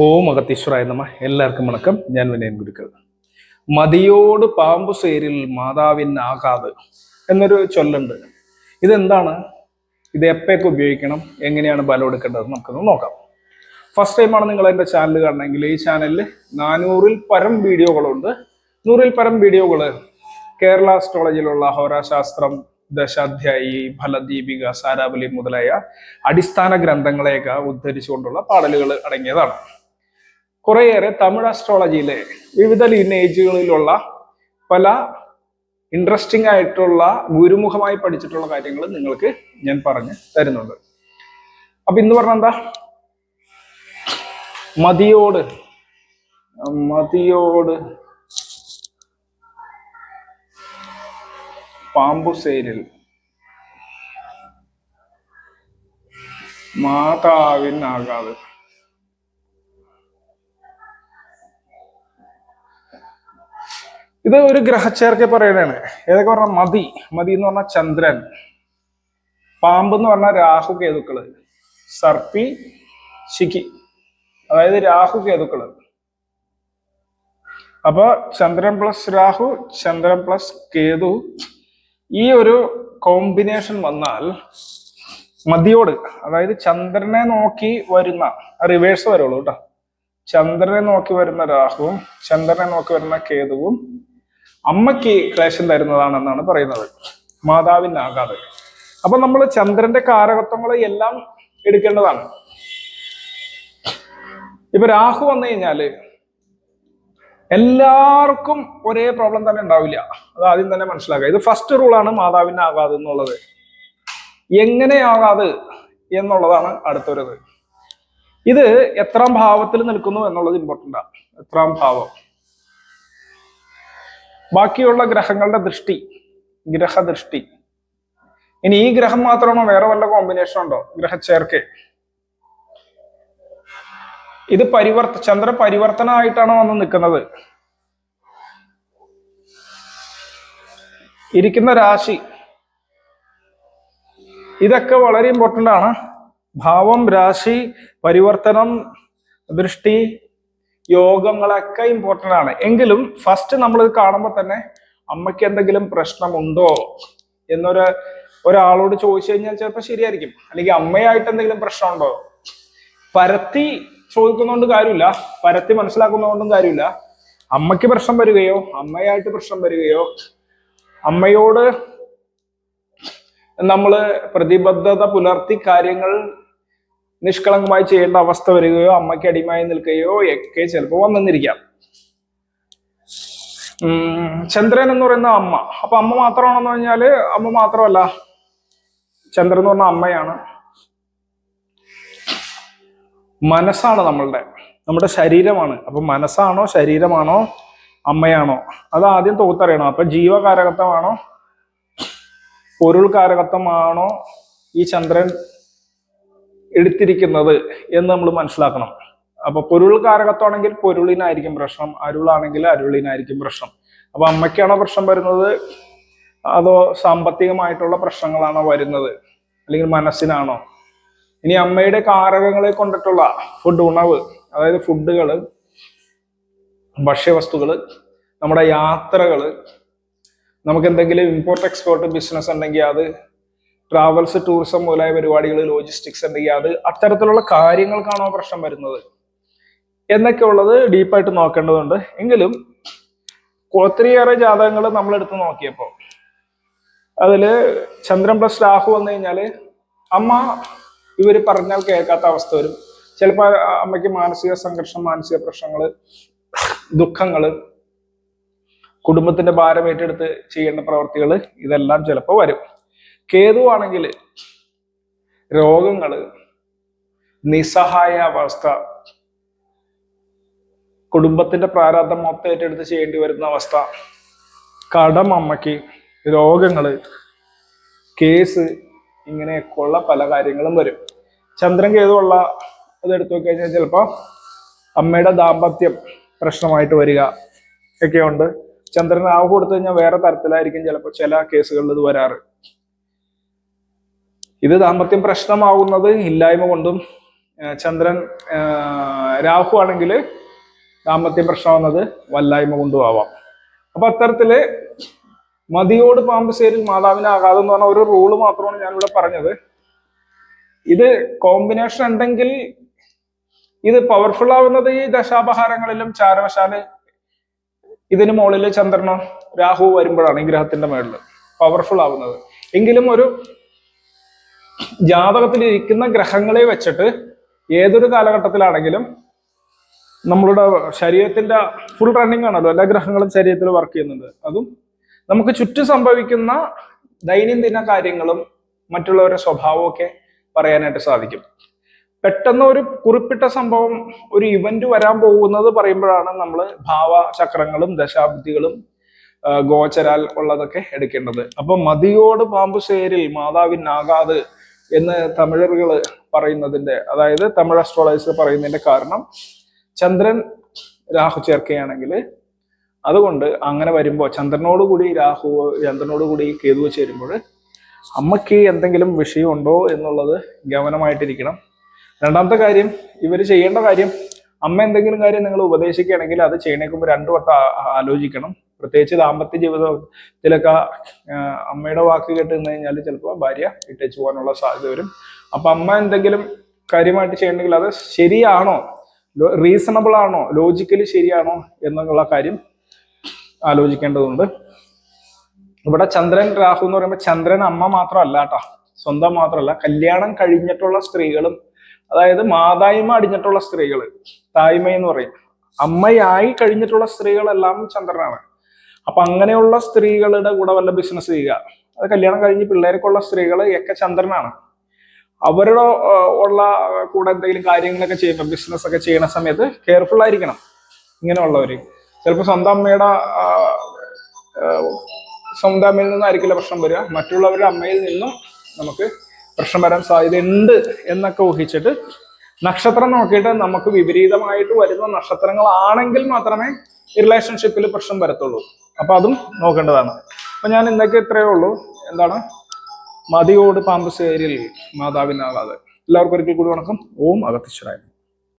ഓം മകത്തീശ്വരായ നമ്മ എല്ലാവർക്കും വണക്കം. ഞാൻ വിനയൻ ഗുരുക്കൾ മതിയോട് പാമ്പു സേരിൽ മാതാവിനാകാത് എന്നൊരു ചൊല്ലുണ്ട്. ഇതെന്താണ്? ഇത് എപ്പോഴൊക്കെ ഉപയോഗിക്കണം? എങ്ങനെയാണ് ബലം എടുക്കേണ്ടത്? നമുക്കൊന്ന് നോക്കാം. ഫസ്റ്റ് ടൈമാണ് നിങ്ങൾ എന്റെ ചാനൽ കാണണമെങ്കിൽ ഈ ചാനലിൽ നാനൂറിൽ പരം വീഡിയോകളുണ്ട്. നൂറിൽ പരം വീഡിയോകൾ. കേരള അസ്ട്രോളജിയിലുള്ള ഹോരാശാസ്ത്രം ദശാധ്യായി ഫലദീപിക സാരാവലി മുതലായ അടിസ്ഥാന ഗ്രന്ഥങ്ങളെയൊക്കെ ഉദ്ധരിച്ചുകൊണ്ടുള്ള പാടലുകൾ അടങ്ങിയതാണ്. കുറേയേറെ തമിഴ് അസ്ട്രോളജിയിലെ വിവിധ ലീനേജുകളിലുള്ള പല ഇൻട്രസ്റ്റിംഗ് ആയിട്ടുള്ള ഗുരുമുഖമായി പഠിച്ചിട്ടുള്ള കാര്യങ്ങൾ നിങ്ങൾക്ക് ഞാൻ പറഞ്ഞ് തരുന്നുണ്ട്. അപ്പൊ ഇന്ന് പറഞ്ഞ എന്താ? മതിയോട് മതിയോട് പാമ്പു സേരിൽ മാതാവിനാകാതെ ഇത് ഒരു ഗ്രഹച്ചേർക്കെ പറയണതാണ് ഏതൊക്കെ പറഞ്ഞ മതി. മതി എന്ന് പറഞ്ഞാൽ ചന്ദ്രൻ. പാമ്പ് എന്ന് പറഞ്ഞാൽ രാഹു കേതുക്കൾ. സർപ്പി ശിഖി. അതായത് രാഹു കേതുക്കൾ. അപ്പൊ ചന്ദ്രൻ പ്ലസ് രാഹു ചന്ദ്രൻ പ്ലസ് കേതു. ഈ ഒരു കോമ്പിനേഷൻ വന്നാൽ മതിയോട് അതായത് ചന്ദ്രനെ നോക്കി വരുന്ന റിവേഴ്സ് വരുള്ളൂ കേട്ടോ. ചന്ദ്രനെ നോക്കി വരുന്ന രാഹുവും ചന്ദ്രനെ നോക്കി വരുന്ന കേതുവും അമ്മയ്ക്ക് ക്ലേശം തരുന്നതാണെന്നാണ് പറയുന്നത്. മാതാവിനാകാതെ അപ്പൊ നമ്മൾ ചന്ദ്രന്റെ കാരകത്വങ്ങളെ എല്ലാം എടുക്കേണ്ടതാണ്. ഇപ്പൊ രാഹു വന്നു കഴിഞ്ഞാൽ എല്ലാവർക്കും ഒരേ പ്രോബ്ലം തന്നെ ഉണ്ടാവില്ല. അത് ആദ്യം തന്നെ മനസ്സിലാക്കുക. ഇത് ഫസ്റ്റ് റൂളാണ് മാതാവിനാകാതെ എന്നുള്ളത്. എങ്ങനെയാകാതെ എന്നുള്ളതാണ് അടുത്തൊരുത്. ഇത് എത്രാം ഭാവത്തിൽ നിൽക്കുന്നു എന്നുള്ളത് ഇമ്പോർട്ടന്റ് ആണ് എത്രാം ഭാവം. ബാക്കിയുള്ള ഗ്രഹങ്ങളുടെ ദൃഷ്ടി ഗ്രഹദൃഷ്ടി. ഇനി ഈ ഗ്രഹം മാത്രമാണോ വേറെ വല്ല കോമ്പിനേഷൻ ഉണ്ടോ? ഗ്രഹച്ചേർക്ക്. ഇത് പരിവർത്ത ചന്ദ്ര പരിവർത്തനമായിട്ടാണ് വന്ന് നിൽക്കുന്നത്. ഇരിക്കുന്ന രാശി. ഇതൊക്കെ വളരെ ഇമ്പോർട്ടന്റ് ആണ്. ഭാവം രാശി പരിവർത്തനം ദൃഷ്ടി യോഗങ്ങളൊക്കെ ഇമ്പോർട്ടന്റ് ആണ്. എങ്കിലും ഫസ്റ്റ് നമ്മൾ ഇത് കാണുമ്പോൾ തന്നെ അമ്മയ്ക്ക് എന്തെങ്കിലും പ്രശ്നമുണ്ടോ എന്നൊരു ഒരാളോട് ചോദിച്ചു കഴിഞ്ഞാൽ ചിലപ്പോൾ ശരിയായിരിക്കും. അല്ലെങ്കിൽ അമ്മയായിട്ട് എന്തെങ്കിലും പ്രശ്നമുണ്ടോ? പരത്തി ചോദിക്കുന്നതുകൊണ്ട് കാര്യമില്ല. പരത്തി മനസ്സിലാക്കുന്നതുകൊണ്ടും കാര്യമില്ല. അമ്മയ്ക്ക് പ്രശ്നം വരികയോ അമ്മയായിട്ട് പ്രശ്നം വരികയോ അമ്മയോട് നമ്മൾ പ്രതിബദ്ധത പുലർത്തി കാര്യങ്ങൾ നിഷ്കളങ്കമായി ചെയ്യേണ്ട അവസ്ഥ വരികയോ അമ്മയ്ക്ക് അടിമായി നിൽക്കുകയോ ഒക്കെ ചിലപ്പോൾ വന്നിരിക്കാം. ചന്ദ്രൻ എന്ന് പറയുന്ന അമ്മ. അപ്പൊ അമ്മ മാത്രമാണെന്ന് പറഞ്ഞാൽ അമ്മ മാത്രമല്ല ചന്ദ്രൻ എന്ന് പറഞ്ഞ അമ്മയാണ്. മനസ്സാണ് നമ്മളുടെ നമ്മുടെ ശരീരമാണ്. അപ്പൊ മനസ്സാണോ ശരീരമാണോ അമ്മയാണോ? അത് ആദ്യം തോത്തറിയണം അപ്പൊ ജീവകാരകത്വമാണോ പൊരുൾ കാരകത്വമാണോ ഈ ചന്ദ്രൻ എടുത്തിരിക്കുന്നത് എന്ന് നമ്മൾ മനസ്സിലാക്കണം. അപ്പൊ പൊരുൾ കാരകത്വമാണെങ്കിൽ പൊരുളിനായിരിക്കും പ്രശ്നം അരുളാണെങ്കിൽ അരുളിനായിരിക്കും പ്രശ്നം. അപ്പൊ അമ്മയ്ക്കാണോ പ്രശ്നം വരുന്നത്? അതോ സാമ്പത്തികമായിട്ടുള്ള പ്രശ്നങ്ങളാണോ വരുന്നത്? അല്ലെങ്കിൽ മനസ്സിനാണോ? ഇനി അമ്മയുടെ കാരകങ്ങളെ കൊണ്ടിട്ടുള്ള ഫുഡ് ഉണവ് അതായത് ഫുഡുകൾ ഭക്ഷ്യവസ്തുക്കൾ നമ്മുടെ യാത്രകൾ നമുക്ക് എന്തെങ്കിലും ഇമ്പോർട്ട് എക്സ്പോർട്ട് ബിസിനസ് ഉണ്ടെങ്കിൽ അത് ട്രാവൽസ് ടൂറിസം മുതലായ പരിപാടികൾ ലോജിസ്റ്റിക്സ് ഉണ്ടെങ്കിൽ അത് അത്തരത്തിലുള്ള കാര്യങ്ങൾക്കാണോ പ്രശ്നം വരുന്നത്? എന്നൊക്കെ ഉള്ളത് ഡീപ്പായിട്ട് നോക്കേണ്ടതുണ്ട്. എങ്കിലും ഒത്തിരിയേറെ ജാതകങ്ങൾ നമ്മൾ എടുത്ത് നോക്കിയപ്പോൾ അതിൽ ചന്ദ്രൻ പ്ലസ് രാഹു വന്നു കഴിഞ്ഞാൽ അമ്മ ഇവർ പറഞ്ഞാൽ കേൾക്കാത്ത അവസ്ഥ വരും. ചിലപ്പോൾ അമ്മയ്ക്ക് മാനസിക സംഘർഷം മാനസിക പ്രശ്നങ്ങൾ ദുഃഖങ്ങൾ കുടുംബത്തിന്റെ ഭാരം ഏറ്റെടുത്ത് ചെയ്യേണ്ട പ്രവർത്തികൾ ഇതെല്ലാം ചിലപ്പോൾ വരും. കേതു രോഗങ്ങൾ നിസ്സഹായ അവസ്ഥ കുടുംബത്തിന്റെ പ്രാരാബ്ദം മൊത്തം ഏറ്റെടുത്ത് ചെയ്യേണ്ടി വരുന്ന അവസ്ഥ കടം അമ്മയ്ക്ക് രോഗങ്ങൾ കേസ് ഇങ്ങനെയൊക്കെയുള്ള പല കാര്യങ്ങളും വരും. ചന്ദ്രൻ കേതുള്ള അത് എടുത്തു നോക്കി കഴിഞ്ഞാൽ ചിലപ്പോൾ അമ്മയുടെ ദാമ്പത്യം പ്രശ്നമായിട്ട് വരിക ഒക്കെയുണ്ട്. ചന്ദ്രൻ ആവ് കൊടുത്തു കഴിഞ്ഞാൽ വേറെ തരത്തിലായിരിക്കും ചിലപ്പോൾ ചില കേസുകളിൽ ഇത് വരാറ്. ഇത് ദാമ്പത്യം പ്രശ്നമാവുന്നത് ഇല്ലായ്മ കൊണ്ടും ചന്ദ്രൻ രാഹു ആണെങ്കിൽ ദാമ്പത്യം പ്രശ്നമാവുന്നത് വല്ലായ്മ കൊണ്ടും ആവാം. അപ്പൊ അത്തരത്തിൽ മതിയോട് പാമ്പ് ചേരിൽ മാതാവിനാകാതെ എന്ന് പറഞ്ഞ ഒരു റൂൾ മാത്രമാണ് ഞാനിവിടെ പറഞ്ഞത്. ഇത് കോമ്പിനേഷൻ ഉണ്ടെങ്കിൽ ഇത് പവർഫുൾ ആവുന്നത് ഈ ദശാപഹാരങ്ങളിലും ചാരവശാൽ ഇതിന് മുകളിൽ ചന്ദ്രനോ രാഹു വരുമ്പോഴാണ് ഈ ഗ്രഹത്തിന്റെ മുകളിൽ പവർഫുൾ ആവുന്നത്. എങ്കിലും ഒരു ജാതകത്തിൽ ഇരിക്കുന്ന ഗ്രഹങ്ങളെ വെച്ചിട്ട് ഏതൊരു കാലഘട്ടത്തിലാണെങ്കിലും നമ്മളുടെ ശരീരത്തിന്റെ ഫുൾ റണ്ണിങ് ആണല്ലോ എല്ലാ ഗ്രഹങ്ങളും ശരീരത്തിൽ വർക്ക് ചെയ്യുന്നുണ്ട്. അതും നമുക്ക് ചുറ്റും സംഭവിക്കുന്ന ദൈനംദിന കാര്യങ്ങളും മറ്റുള്ളവരുടെ സ്വഭാവവും ഒക്കെ പറയാനായിട്ട് സാധിക്കും. പെട്ടെന്ന് ഒരു കുറിപ്പിട്ട സംഭവം ഒരു ഇവന്റ് വരാൻ പോകുന്നത് പറയുമ്പോഴാണ് നമ്മൾ ഭാവചക്രങ്ങളും ദശാബ്ദികളും ആ, ഗോചരാൽ ഉള്ളതൊക്കെ എടുക്കേണ്ടത്. അപ്പൊ മതിയോട് പാമ്പ് മാതാവിനാകാതെ മാതാവിനാകാത് എന്ന് തമിഴറുകൾ പറയുന്നതിന്റെ അതായത് തമിഴ് അസ്ട്രോളജേഴ്സ് പറയുന്നതിന്റെ കാരണം ചന്ദ്രൻ രാഹു ചേർക്കുകയാണെങ്കിൽ അതുകൊണ്ട് അങ്ങനെ വരുമ്പോൾ ചന്ദ്രനോട് കൂടി രാഹു ചന്ദ്രനോട് കൂടി കേതു ചേരുമ്പോൾ അമ്മയ്ക്ക് എന്തെങ്കിലും വിഷയമുണ്ടോ എന്നുള്ളത് ഗമനമായിട്ടിരിക്കണം. രണ്ടാമത്തെ കാര്യം ഇവർ ചെയ്യേണ്ട കാര്യം അമ്മ എന്തെങ്കിലും കാര്യം നിങ്ങൾ ഉപദേശിക്കുകയാണെങ്കിൽ അത് ചെയ്യണേക്കുമ്പോൾ രണ്ടു വട്ടം ആലോചിക്കണം. പ്രത്യേകിച്ച് ദാമ്പത്യ ജീവിതത്തിലൊക്കെ അമ്മയുടെ വാക്ക് കേട്ട് നിന്ന് കഴിഞ്ഞാൽ ചിലപ്പോൾ ഭാര്യ ഇട്ടേച്ച് പോകാനുള്ള സാധ്യത വരും. അപ്പൊ അമ്മ എന്തെങ്കിലും കാര്യമായിട്ട് ചെയ്യണമെങ്കിൽ അത് ശരിയാണോ? റീസണബിൾ ആണോ? ലോജിക്കലി ശരിയാണോ? എന്നുള്ള കാര്യം ആലോചിക്കേണ്ടതുണ്ട്. ഇവിടെ ചന്ദ്രൻ രാഹു എന്ന് പറയുമ്പോൾ ചന്ദ്രൻ അമ്മ മാത്രമല്ല കേട്ടോ. സ്വന്തം മാത്രമല്ല. കല്യാണം കഴിഞ്ഞിട്ടുള്ള സ്ത്രീകളും അതായത് മാതായ്മ അടിഞ്ഞിട്ടുള്ള സ്ത്രീകൾ തായ്മ എന്ന് പറയും. അമ്മയായി കഴിഞ്ഞിട്ടുള്ള സ്ത്രീകളെല്ലാം ചന്ദ്രനാണ്. അപ്പൊ അങ്ങനെയുള്ള സ്ത്രീകളുടെ കൂടെ വല്ല ബിസിനസ് ചെയ്യുക. അത് കല്യാണം കഴിഞ്ഞ് പിള്ളേർക്കുള്ള സ്ത്രീകൾ ഒക്കെ ചന്ദ്രനാണ്. അവരുടെ ഉള്ള കൂടെ എന്തെങ്കിലും കാര്യങ്ങളൊക്കെ ചെയ്യുമ്പോൾ ബിസിനസ് ഒക്കെ ചെയ്യുന്ന സമയത്ത് കെയർഫുൾ ആയിരിക്കണം. ഇങ്ങനെയുള്ളവര്. ചിലപ്പോൾ സ്വന്തം അമ്മയുടെ സ്വന്തം അമ്മയിൽ നിന്നായിരിക്കില്ല പ്രശ്നം വരിക. മറ്റുള്ളവരുടെ അമ്മയിൽ നിന്നും നമുക്ക് പ്രശ്നം വരാൻ സാധ്യതയുണ്ട് എന്നൊക്കെ ഊഹിച്ചിട്ട് നക്ഷത്രം നോക്കിയിട്ട് നമുക്ക് വിപരീതമായിട്ട് വരുന്ന നക്ഷത്രങ്ങളാണെങ്കിൽ മാത്രമേ റിലേഷൻഷിപ്പിൽ പ്രശ്നം വരത്തുള്ളൂ. അപ്പൊ അതും നോക്കേണ്ടതാണ്. അപ്പൊ ഞാൻ ഇന്നൊക്കെ ഇത്രയേ ഉള്ളൂ. എന്താണ്? മതിയോട് പാമ്പ് സേരിൽ മാതാവിനാകാതെ എല്ലാവർക്കും ഒരിക്കൽ കൂടി വണക്കം. ഓം അഗത്തീശ്വരായ